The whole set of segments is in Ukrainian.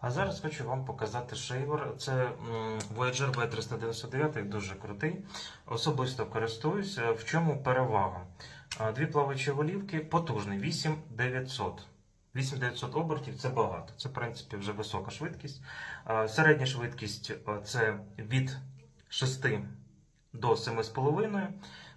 А зараз хочу вам показати шейвер. Це Voyager V399, дуже крутий. Особисто користуюся. В чому перевага? Дві плавачі голівки, потужний, 8900. 8900 обертів це багато. Це, в принципі, вже висока швидкість. Середня швидкість це від 6 до 7,5,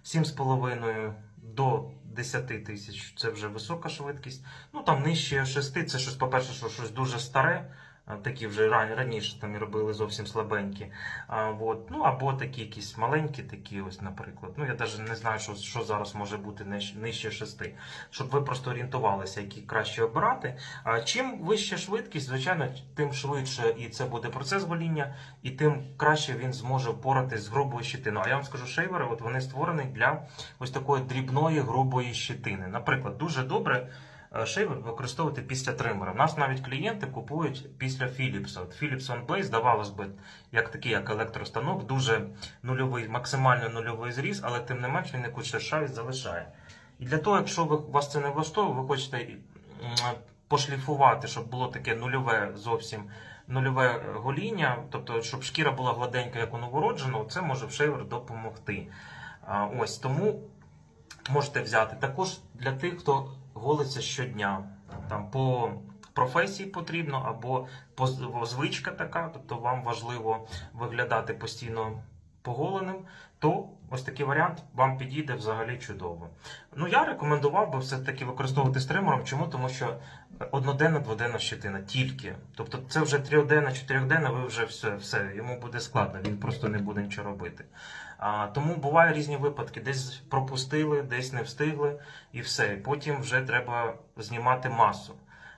7,5 до 10 тисяч це вже висока швидкість. Ну там нижче 6 це по-перше, що щось дуже старе. Такі вже раніше там і робили зовсім слабенькі. А, от. Ну або такі якісь маленькі, такі ось, наприклад. Ну я навіть не знаю, що, що зараз може бути нижче 6, щоб ви просто орієнтувалися, які краще обирати. А чим вища швидкість, звичайно, тим швидше і це буде процес гоління, і тим краще він зможе впоратись з грубою щитиною. А я вам скажу, шейвери, от вони створені для ось такої дрібної грубої щитини. Наприклад, дуже добре. Е, Шейвер використовувати після тримера. У нас навіть клієнти купують після Philips. От Philips OneBlade, здавалось би, як такий як електростанок, дуже нульовий, максимально нульовий зріз, але тим не менш він якусь шершавість залишає. І для того, якщо ви, вас це не влаштовує, ви хочете пошліфувати, щоб було таке нульове зовсім нульове е, гоління, тобто, щоб шкіра була гладенька, як у новородженого, це може в шейвер допомогти. Ось тому можете взяти. Також для тих, хто голиться щодня, там по професії потрібно, або по звичка така, тобто вам важливо виглядати постійно поголеним, то ось такий варіант вам підійде взагалі чудово. Ну я рекомендував би все-таки використовувати стримером. Чому? Тому що одноденна, дводенна щетина тільки. Тобто це вже трьохденна, чотирьохденна, ви вже все, все, йому буде складно, він просто не буде нічого робити. А, тому буває різні випадки, десь пропустили, десь не встигли, і все. Потім вже треба знімати масу.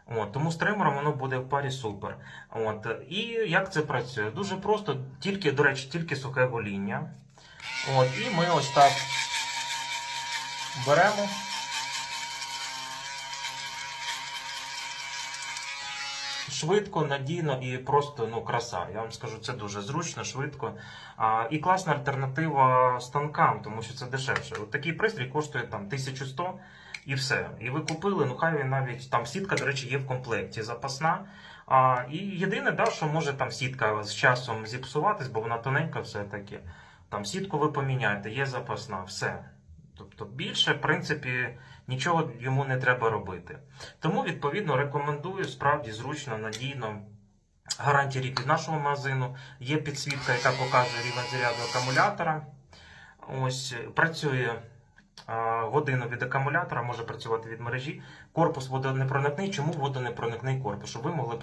От, тому з тримером воно буде в парі супер. От, і як це працює? Дуже просто, тільки, до речі, тільки сухе гоління. От, і ми ось так беремо. Швидко, надійно і просто ну, краса. Я вам скажу, це дуже зручно, швидко. А, і класна альтернатива станкам, тому що це дешевше. От такий пристрій коштує там 1100 і все. І ви купили, ну хай він навіть там сітка, до речі, є в комплекті запасна. А, і єдине, да, що може там сітка з часом зіпсуватись, бо вона тоненька все-таки. Там сітку ви поміняєте, є запасна, все. Тобто більше, в принципі, нічого йому не треба робити. Тому, відповідно, рекомендую справді зручно, надійно. Гарантія рік від нашого магазину. Є підсвітка, яка показує рівень заряду акумулятора. Ось працює годину від акумулятора, може працювати від мережі. Корпус водонепроникний. Чому водонепроникний корпус? Щоб ви могли